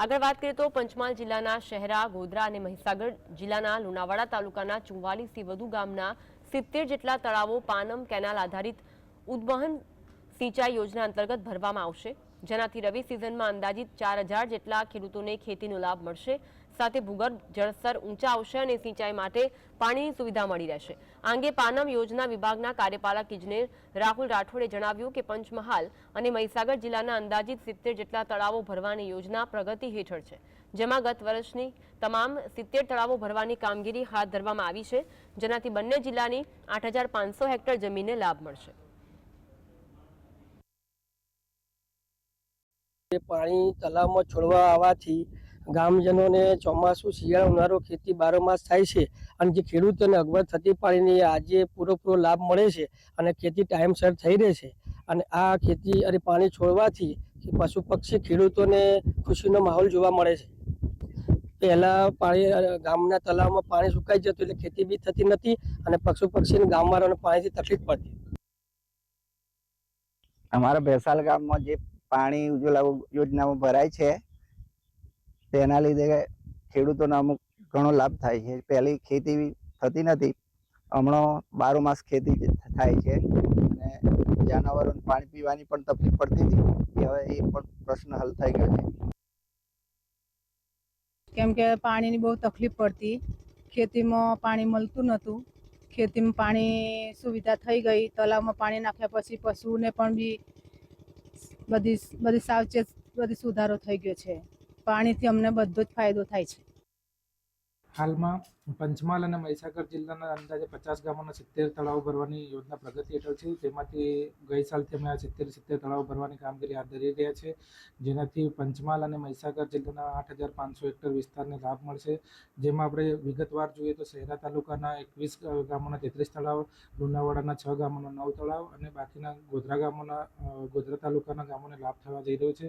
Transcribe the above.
આગળ વાત કરીએ તો પંચમહાલ જિલ્લાના શહેરા, ગોધરા અને મહીસાગર જિલ્લાના લુણાવાડા તાલુકાના ચુમ્વાલીસથી વધુ ગામના સિત્તેર જેટલા તળાવો પાનમ કેનાલ આધારિત ઉદ્વહન સિંચાઈ યોજના અંતર્ગત ભરવામાં આવશે. જેનાથી રવિ સિઝનમાં અંદાજિત ચાર હજાર જેટલા ખેડૂતોને ખેતીનો લાભ મળશે. સાથે ભૂગર્ભ જળસ્તર ઊંચા આવશે અને સિંચાઈ માટે પાણીની સુવિધા મળી રહેશે. આ અંગે પાનમ યોજના વિભાગના કાર્યપાલક ઇજનેર રાહુલ રાઠોડે જણાવ્યું કે પંચમહાલ અને મહીસાગર જિલ્લાના અંદાજિત સિત્તેર જેટલા તળાવો ભરવાની યોજના પ્રગતિ હેઠળ છે, જેમાં ગત વર્ષની તમામ સિત્તેર તળાવો ભરવાની કામગીરી હાથ ધરવામાં આવી છે, જેનાથી બંને જિલ્લાની આઠ હેક્ટર જમીનને લાભ મળશે. પાણી તલાવમાં છોડવા આવવાથી ગામજનોને ચોમાસું, શિયાળો, ઉનાળો ખેતી બારોમાસ થાય છે. અને જે ખેડૂતોને અગવડ થતી પાણીની આજે પૂરેપૂરો લાભ મળે છે અને ખેતી ટાઈમસર થઈ રહે છે. અને આ ખેતી અને પાણી છોડવાથી પશુ પક્ષી, ખેડૂતોને ખુશીનો માહોલ જોવા મળે છે. પહેલાં પાણી ગામના તલાવમાં પાણી સુકાઈ જતું એટલે ખેતી બી થતી નથી અને પશુ પક્ષીને ગામવાળાને પાણીથી તકલીફ પડતી. અમારા ભેસાલ ગામમાં જે પાણી ઉજ્જવલા યોજનામાં ભરાય છે. તેના લીધે ખેડૂતોને અમુક ઘણો લાભ થાય છે. પહેલી ખેતી થતી નથી. હમણાં બારો માસ ખેતી થાય છે. અને જાનવરોને પાણી પીવાની પણ તકલીફ પડતી હતી. હવે એ પણ પ્રશ્ન હલ થઈ ગયો છે. કેમ કે પાણીની બહુ તકલીફ પડતી. ખેતીમાં પાણી મળતું નહોતું. ખેતીમાં પાણી સુવિધા થઈ ગઈ. તલાવમાં પાણી નાખ્યા પછી પશુને પણ બી બધી બધી સાવચેત, બધી સુધારો થઈ ગયો છે. પાણીથી અમને બધો જ ફાયદો થાય છે. હાલમાં પંચમહાલ અને મહીસાગર જિલ્લાના અંદાજે પચાસ ગામોના સિત્તેર તળાવ ભરવાની યોજના પ્રગતિ હેઠળ છે. તેમાંથી ગઈ સાલથી અમે આ સિત્તેર સિત્તેર તળાવ ભરવાની કામગીરી હાથ ધરી રહ્યા છે. જેનાથી પંચમહાલ અને મહીસાગર જિલ્લાના આઠ હજાર પાંચસો હેક્ટર વિસ્તારને લાભ મળશે. જેમાં આપણે વિગતવાર જોઈએ તો શહેરા તાલુકાના એકવીસ ગામોના તેત્રીસ તળાવ, લુણાવાડાના છ ગામોના નવ તળાવ અને બાકીના ગોધરા ગામોના ગોધરા તાલુકાના ગામોને લાભ થવા જઈ રહ્યો છે.